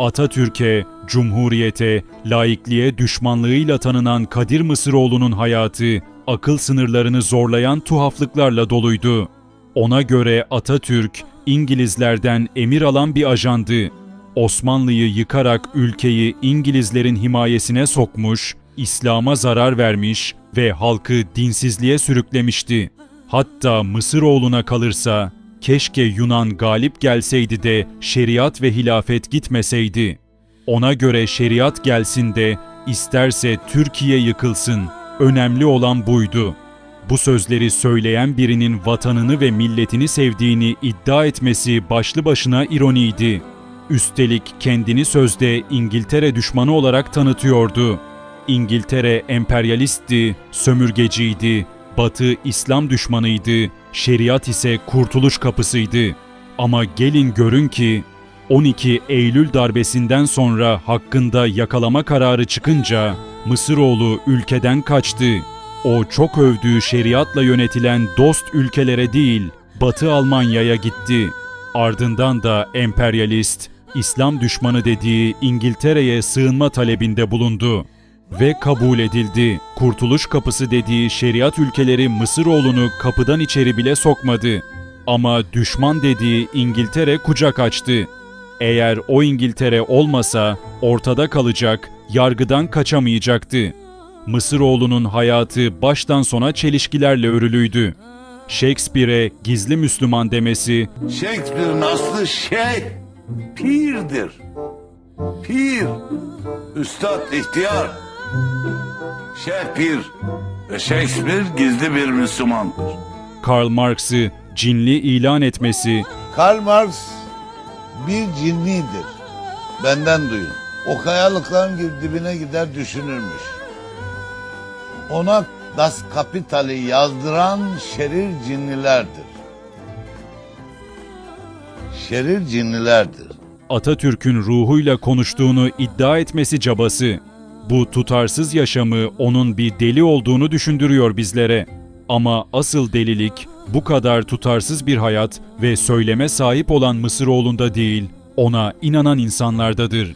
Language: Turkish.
Atatürk'e, Cumhuriyete, laikliğe düşmanlığıyla tanınan Kadir Mısıroğlu'nun hayatı akıl sınırlarını zorlayan tuhaflıklarla doluydu. Ona göre Atatürk, İngilizlerden emir alan bir ajandı. Osmanlı'yı yıkarak ülkeyi İngilizlerin himayesine sokmuş, İslam'a zarar vermiş ve halkı dinsizliğe sürüklemişti. Hatta Mısıroğlu'na kalırsa keşke Yunan galip gelseydi de şeriat ve hilafet gitmeseydi. Ona göre şeriat gelsin de isterse Türkiye yıkılsın. Önemli olan buydu. Bu sözleri söyleyen birinin vatanını ve milletini sevdiğini iddia etmesi başlı başına ironiydi. Üstelik kendini sözde İngiltere düşmanı olarak tanıtıyordu. İngiltere emperyalistti, sömürgeciydi, Batı İslam düşmanıydı, şeriat ise kurtuluş kapısıydı. Ama gelin görün ki 12 Eylül darbesinden sonra hakkında yakalama kararı çıkınca Mısıroğlu ülkeden kaçtı. O çok övdüğü şeriatla yönetilen dost ülkelere değil, Batı Almanya'ya gitti. Ardından da emperyalist, İslam düşmanı dediği İngiltere'ye sığınma talebinde bulundu ve kabul edildi. Kurtuluş kapısı dediği şeriat ülkeleri Mısıroğlu'nu kapıdan içeri bile sokmadı. Ama düşman dediği İngiltere kucak açtı. Eğer o İngiltere olmasa ortada kalacak, yargıdan kaçamayacaktı. Mısıroğlu'nun hayatı baştan sona çelişkilerle örülüydü. Shakespeare'e gizli Müslüman demesi, Shakespeare'in aslı şey pirdir. Pir. Üstad ihtiyar. Şeyh pir. Ve Shakespeare gizli bir Müslümandır. Karl Marx'ı cinli ilan etmesi, Karl Marx bir cinnidir. Benden duyun. O kayalıkların gibi dibine gider düşünürmüş. Ona Das Kapital'i yazdıran şerir cinlilerdir. Şerir cinlilerdir. Atatürk'ün ruhuyla konuştuğunu iddia etmesi cabası. Bu tutarsız yaşamı onun bir deli olduğunu düşündürüyor bizlere. Ama asıl delilik bu kadar tutarsız bir hayat ve söyleme sahip olan Mısıroğlu'nda değil, ona inanan insanlardadır.